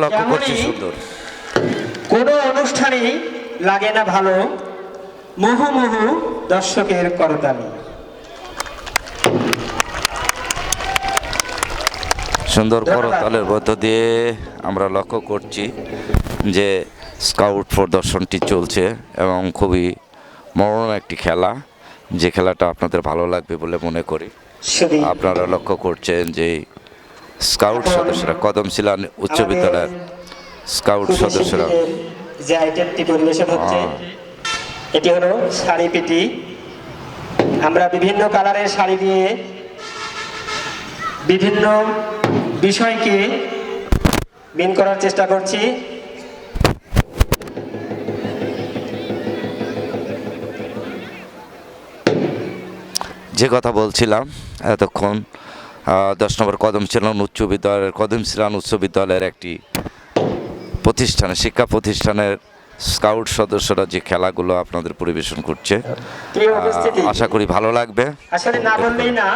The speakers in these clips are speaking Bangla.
লক্ষ্য করছি সুন্দর। কোনো অনুষ্ঠানেই লাগে না ভালো। মুহু মুহু দর্শকের করতালি। সুন্দর। করতালের মধ্য দিয়ে আমরা লক্ষ্য করছি যে স্কাউট প্রদর্শনটি চলছে এবং খুবই মনোরম একটি খেলা যে খেলাটা আপনাদের ভালো লাগবে বলে মনে করি। আপনারা লক্ষ্য করছেন যে স্কাউট সদস্যরা কদমশিলা উচ্চ বিদ্যালয়ের স্কাউট সদস্যরা। যে আইটেমটি পরিবেশন হচ্ছে এটি হলো শাড়ি পিটি আমরা বিভিন্ন কালারের শাড়ি দিয়ে বিভিন্ন বিষয়কে বিন করার চেষ্টা করছি। যে কথা বলছিলাম এতক্ষণ দশ নম্বর কদম ছিলান উচ্চ বিদ্যালয়ের কদম ছিলান উচ্চ বিদ্যালয়ের একটি প্রতিষ্ঠানে শিক্ষা প্রতিষ্ঠানের স্কাউট সদস্যরা যে খেলাগুলো আপনাদের পরিবেশন করছে আশা করি ভালো লাগবে। আসলে না বললেই না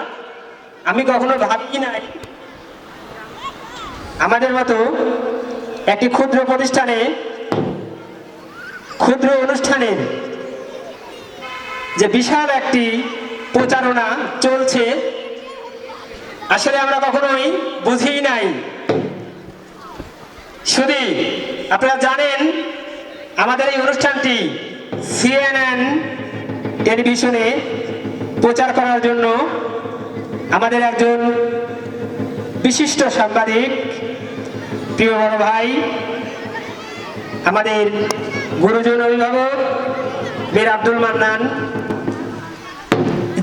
আমি কখনো ভাবি নাই। আমাদের মতো একটি ক্ষুদ্র প্রতিষ্ঠানে ক্ষুদ্র অনুষ্ঠানের যে বিশাল একটি প্রচারণা চলছে আসলে আমরা কখনোই বুঝি নাই। শুধু আপনারা জানেন, আমাদের এই অনুষ্ঠানটি সিএনএন টেলিভিশনে প্রচার করার জন্য আমাদের একজন বিশিষ্ট সাংবাদিক, প্রিয় বড় ভাই, আমাদের গুরুজন অভিভাবক বীর আব্দুল মান্নান,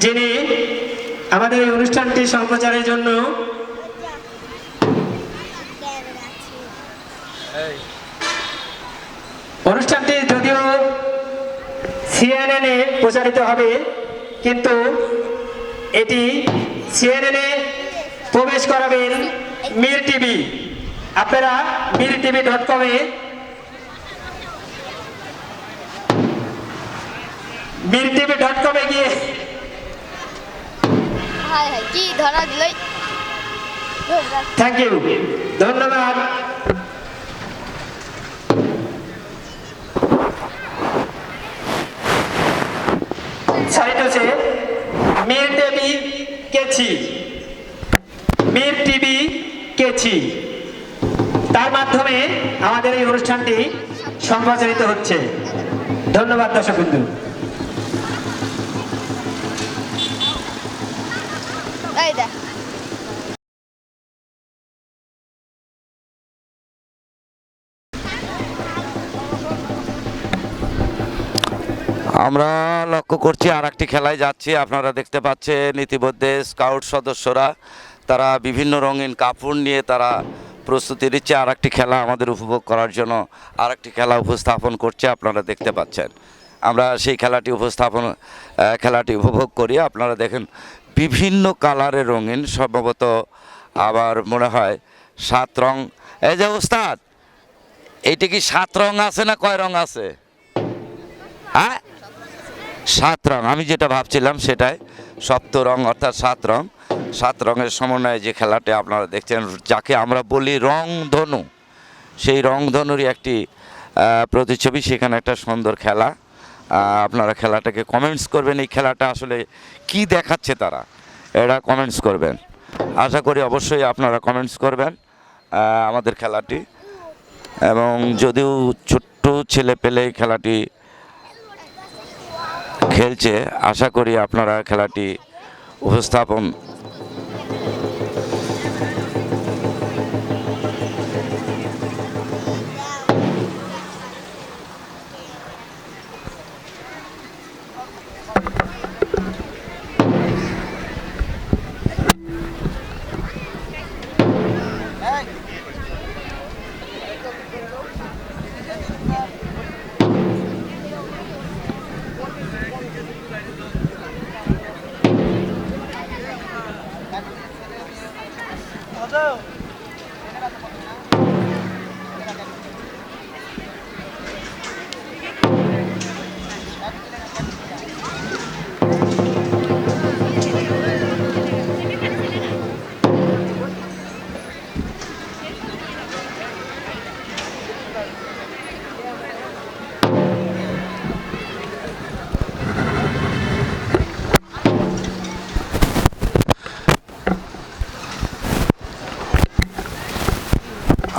যিনি আমাদের এই অনুষ্ঠানটি সম্প্রচারের জন্য অনুষ্ঠানটি যদিও সিএনএনে প্রচারিত হবে, কিন্তু এটি সিএনএনে প্রবেশ করাবেন মির টিভি। আপনারা মির টিভি ডট কমে মির টিভি ডট কমে গিয়ে থ্যাংক ইউ ধন্যবাদ। মির টিভি তার মাধ্যমে আমাদের এই অনুষ্ঠানটি সম্প্রচারিত হচ্ছে। ধন্যবাদ দর্শক বিন্দু এই আমরা লক্ষ্য করছি আর একটি খেলায় যাচ্ছি। আপনারা দেখতে পাচ্ছেন ইতিমধ্যে স্কাউট সদস্যরা, তারা বিভিন্ন রঙিন কাপড় নিয়ে তারা প্রস্তুতি নিচ্ছে। আর একটি খেলা আমাদের উপভোগ করার জন্য আর একটি খেলা উপস্থাপন করছে, আপনারা দেখতে পাচ্ছেন। আমরা সেই খেলাটি উপস্থাপন খেলাটি উপভোগ করি। আপনারা দেখেন বিভিন্ন কালারে রঙিন, সম্ভবত আবার মনে হয় সাত রং। এই যে ওস্তাদ, এইটা কি সাত রং আছে না কয় রং আছে? হ্যাঁ? সাত রং, আমি যেটা ভাবছিলাম সেটাই। সপ্ত রং অর্থাৎ সাত রং। সাত রঙের সমন্বয়ে যে খেলাটি আপনারা দেখছেন, যাকে আমরা বলি রং ধনু। সেই রং ধনুরই একটি প্রতিচ্ছবি, সেখানে একটা সুন্দর খেলা। আপনারা খেলাটাকে কমেন্টস করবেন। এই খেলাটা আসলে কি দেখাচ্ছে তারা? এটা কমেন্টস করবেন। আশা করি অবশ্যই আপনারা কমেন্টস করবেন আমাদের খেলাটি। এবং যদিও ছোট্ট ছেলে পেলে খেলাটি খেলছে, আশা করি আপনারা খেলাটি উপস্থাপন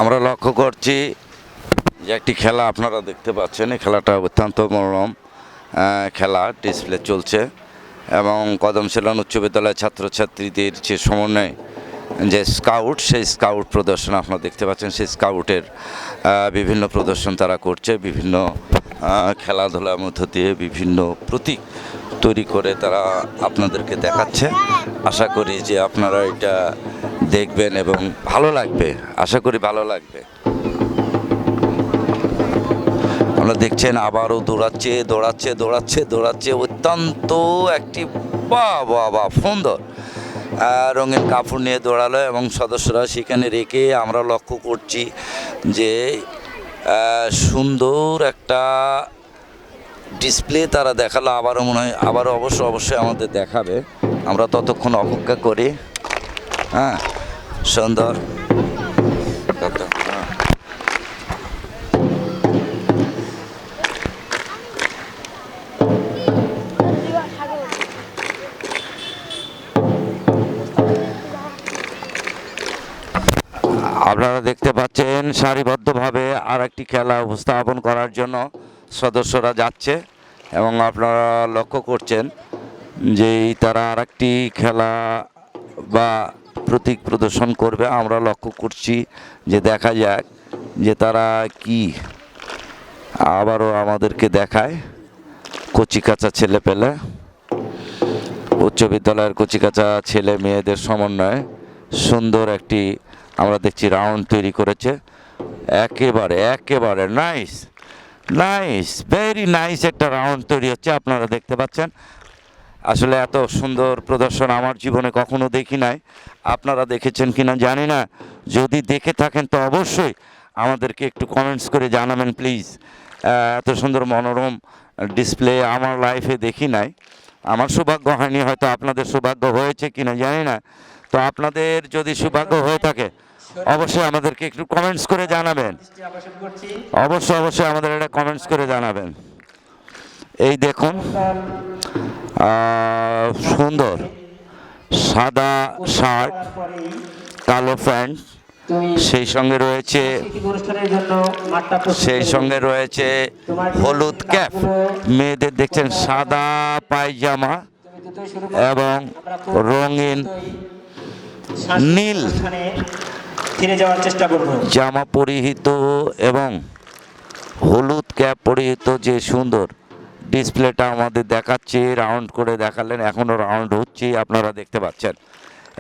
আমরা লক্ষ্য করছি যে একটি খেলা আপনারা দেখতে পাচ্ছেন। এই খেলাটা অত্যন্ত মনোরম খেলা ডিসপ্লে চলছে এবং কদম সেলন উচ্চ বিদ্যালয়ের ছাত্রছাত্রীদের যে সমন্বয়ে, যে স্কাউট সেই স্কাউট প্রদর্শন আপনারা দেখতে পাচ্ছেন। সেই স্কাউটের বিভিন্ন প্রদর্শন তারা করছে, বিভিন্ন খেলাধুলার মধ্য দিয়ে বিভিন্ন প্রতীক তৈরি করে তারা আপনাদেরকে দেখাচ্ছে। আশা করি যে আপনারা এটা দেখবেন এবং ভালো লাগবে। আশা করি ভালো লাগবে। আমরা দেখছেন আবারও দৌড়াচ্ছে দৌড়াচ্ছে দৌড়াচ্ছে দৌড়াচ্ছে। অত্যন্ত একটি বা বা বা সুন্দর রঙিন কাপড় নিয়ে দৌড়ালো এবং সদস্যরা সেখানে রেখে আমরা লক্ষ্য করছি যে সুন্দর একটা ডিসপ্লে তারা দেখাল। আবারও মনে হয়, আবারও অবশ্য, অবশ্যই আমাদের দেখাবে। আমরা ততক্ষণ অপেক্ষা করি। হ্যাঁ সুন্দর। আপনারা দেখতে পাচ্ছেন সারিবদ্ধভাবে আর একটি খেলা উপস্থাপন করার জন্য সদস্যরা যাচ্ছে এবং আপনারা লক্ষ্য করছেন যে তারা আর একটি খেলা বা প্রতীক প্রদর্শন করবে। আমরা লক্ষ্য করছি যে দেখা যাক যে তারা কি আবারও আমাদেরকে দেখায়। কচিকাচা ছেলে পেলে উচ্চ বিদ্যালয়ের কচিকাচা ছেলে মেয়েদের সমন্বয়ে সুন্দর একটি আমরা দেখছি রাউন্ড তৈরি করেছে। একেবারে একেবারে নাইস নাইস ভেরি নাইস একটা রাউন্ড তৈরি হচ্ছে, আপনারা দেখতে পাচ্ছেন। আসলে এত সুন্দর প্রদর্শন আমার জীবনে কখনো দেখি নাই। আপনারা দেখেছেন কি না জানি না। যদি দেখে থাকেন তো অবশ্যই আমাদেরকে একটু কমেন্টস করে জানাবেন প্লিজ এত সুন্দর মনোরম ডিসপ্লে আমার লাইফে দেখি নাই। আমার সৌভাগ্য হয়নি, হয়তো আপনাদের সৌভাগ্য হয়েছে কিনা জানি না। তো আপনাদের যদি সৌভাগ্য হয়ে থাকে অবশ্যই আমাদেরকে একটু কমেন্টস করে জানাবেন অবশ্যই অবশ্যই আমাদের এটা কমেন্টস করে জানাবেন এই দেখুন সুন্দর, সাদা শার্ট, কালো প্যান্ট, সেই সঙ্গে রয়েছে, সেই সঙ্গে রয়েছে হলুদ ক্যাপ মেয়েদের দেখছেন সাদা পায়জামা। এবং রঙিন নীল। ফিরে যাওয়ার চেষ্টা করব। জামা পরিহিত এবং হলুদ ক্যাপ পরিহিত যে সুন্দর ডিসপ্লেটা আমাদের দেখাচ্ছে রাউন্ড করে দেখালেন এখনও রাউন্ড হচ্ছে, আপনারা দেখতে পাচ্ছেন।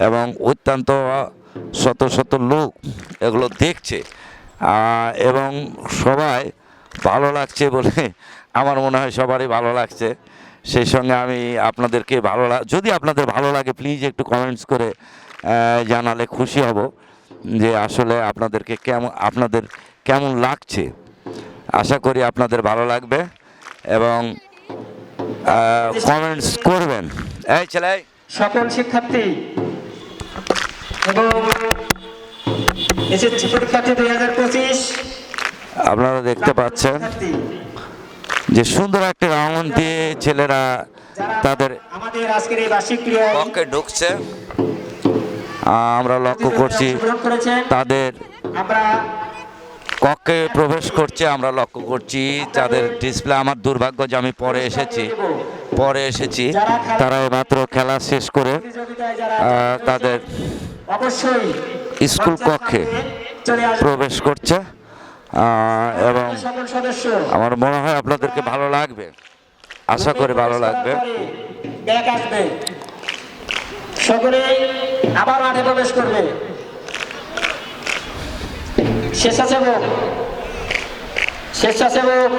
এবং অত্যন্ত শত শত লোক এগুলো দেখছে। এবং সবাই ভালো লাগছে বলে আমার মনে হয় সবারই ভালো লাগছে। সেই সঙ্গে আমি আপনাদেরকে ভালো যদি আপনাদের ভালো লাগে প্লিজ একটু কমেন্টস করে জানালে খুশি হব। যে আসলে আপনাদেরকে কেমন আপনাদের কেমন লাগছে? আশা করি আপনাদের ভালো লাগবে এবং কমেন্টস করবেন। এই ছেলে সকল শিক্ষার্থী এবং এসএসসি পরীক্ষার্থী দুই হাজার পঁচিশ আপনারা দেখতে পাচ্ছেন যে সুন্দর একটা রাউন্ড দিয়ে ছেলেরা তাদের আমাদের আজকের এই বার্ষিক পক্ষে ঢুকছে। আমরা লক্ষ্য করছি তাদের কক্ষে প্রবেশ করছে, আমরা লক্ষ্য করছি তাদের ডিসপ্লে আমার দুর্ভাগ্য যে আমি পরে এসেছি পরে এসেছি। তারা মাত্র খেলা শেষ করে তাদের স্কুল কক্ষে প্রবেশ করছে এবং আমার মনে হয় আপনাদেরকে ভালো লাগবে। আশা করি ভালো লাগবে। সকলে আবার মাঠে প্রবেশ করবে। স্বেচ্ছাসেবক স্বেচ্ছাসেবক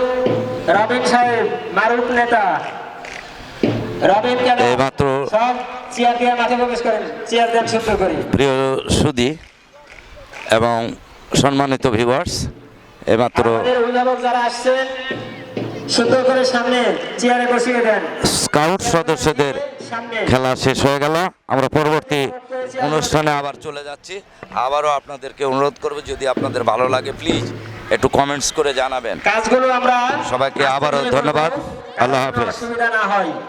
রবিন সাহেব মারুফ নেতা। রবিন কেন? এইমাত্র সব চেয়ার দিয়ে মাঠে প্রবেশ করেন। চেয়ার দেন সুন্দর করে। প্রিয় সুদী এবং সম্মানিত ভিউয়ার্স এইমাত্র অভিভাবক যারা আসছেন সুন্দর করে সামনে চেয়ারে বসিয়ে দেন। স্কাউট সদস্যদের খেলা শেষ হয়ে গেল। আমরা পরবর্তী অনুষ্ঠানে আবার চলে যাচ্ছি। আবারও আপনাদেরকে অনুরোধ করব যদি আপনাদের ভালো লাগে প্লিজ একটু কমেন্টস করে জানাবেন। কাজগুলো আমরা সবাইকে আবারও ধন্যবাদ। আল্লাহ হাফেজ। হয়।